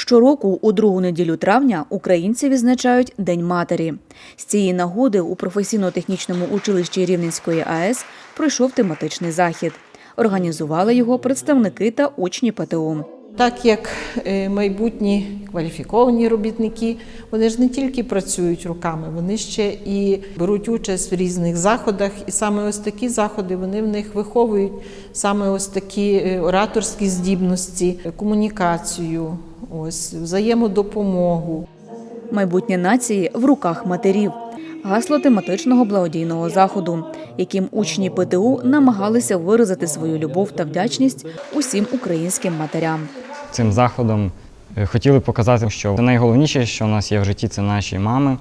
Щороку, у другу неділю травня, українці відзначають День матері. З цієї нагоди у професійно-технічному училищі Рівненської АЕС пройшов тематичний захід. Організували його представники та учні ПТУ. Так як е, майбутні кваліфіковані робітники, вони ж не тільки працюють руками, вони ще і беруть участь в різних заходах. І саме ось такі заходи вони в них виховують саме ось такі е, ораторські здібності, комунікацію, ось взаємодопомогу. Майбутнє нації в руках матерів. Гасло тематичного благодійного заходу, яким учні ПТУ намагалися виразити свою любов та вдячність усім українським матерям. Цим заходом е, хотіли показати, що найголовніше, що в нас є в житті, це наші мами.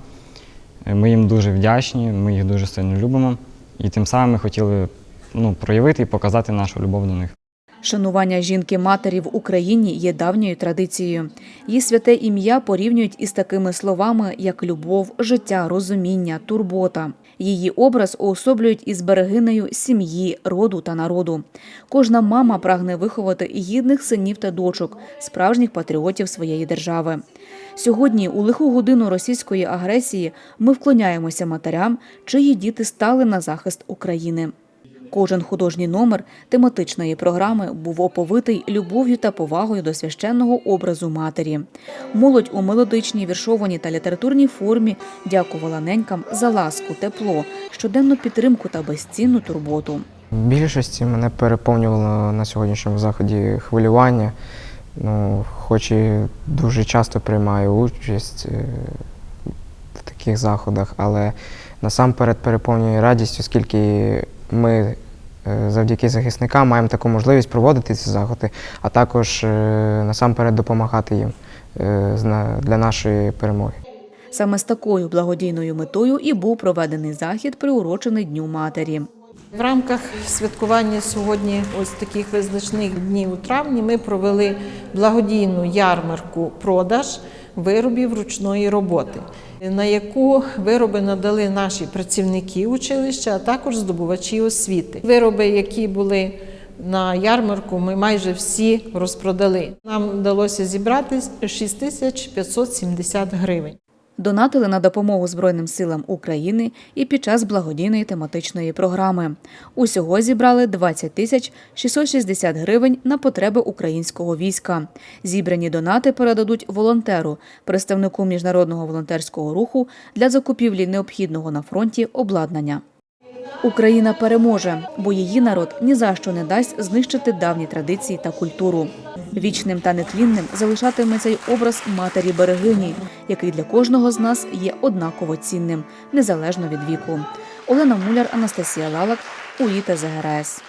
Е, Ми їм дуже вдячні, ми їх дуже сильно любимо. І тим самим ми хотіли ну, проявити і показати нашу любов до них. Шанування жінки-матері в Україні є давньою традицією. Її святе ім'я порівнюють із такими словами, як любов, життя, розуміння, турбота. Її образ уособлюють із берегинею сім'ї, роду та народу. Кожна мама прагне виховати гідних синів та дочок, справжніх патріотів своєї держави. Сьогодні, у лиху годину російської агресії, ми вклоняємося матерям, чиї діти стали на захист України. Кожен художній номер тематичної програми був оповитий любов'ю та повагою до священного образу матері. Молодь у мелодичній, віршованій та літературній формі дякувала ненькам за ласку, тепло, щоденну підтримку та безцінну турботу. Більшості мене переповнювало на сьогоднішньому заході хвилювання. Ну, хоч і дуже часто приймаю участь е, в таких заходах, але насамперед переповнює радість, оскільки ми е, завдяки захисникам маємо таку можливість проводити ці заходи, а також е, насамперед допомагати їм е, для нашої перемоги. Саме з такою благодійною метою і був проведений захід, приурочений Дню матері. В рамках святкування сьогодні ось таких визначних днів у травні ми провели благодійну ярмарку продаж виробів ручної роботи, на яку вироби надали наші працівники училища, а також здобувачі освіти. Вироби, які були на ярмарку, ми майже всі розпродали. Нам вдалося зібрати 6570 гривень. Донатили на допомогу Збройним силам України і під час благодійної тематичної програми. Усього зібрали 20 тисяч 660 гривень на потреби українського війська. Зібрані донати передадуть волонтеру, представнику міжнародного волонтерського руху для закупівлі необхідного на фронті обладнання. Україна переможе, бо її народ ні за що не дасть знищити давні традиції та культуру. Вічним та нетлінним залишатиметься й образ матері берегині, який для кожного з нас є однаково цінним, незалежно від віку. Олена Муляр, Анастасія Лалак, УІТА ЗГРС.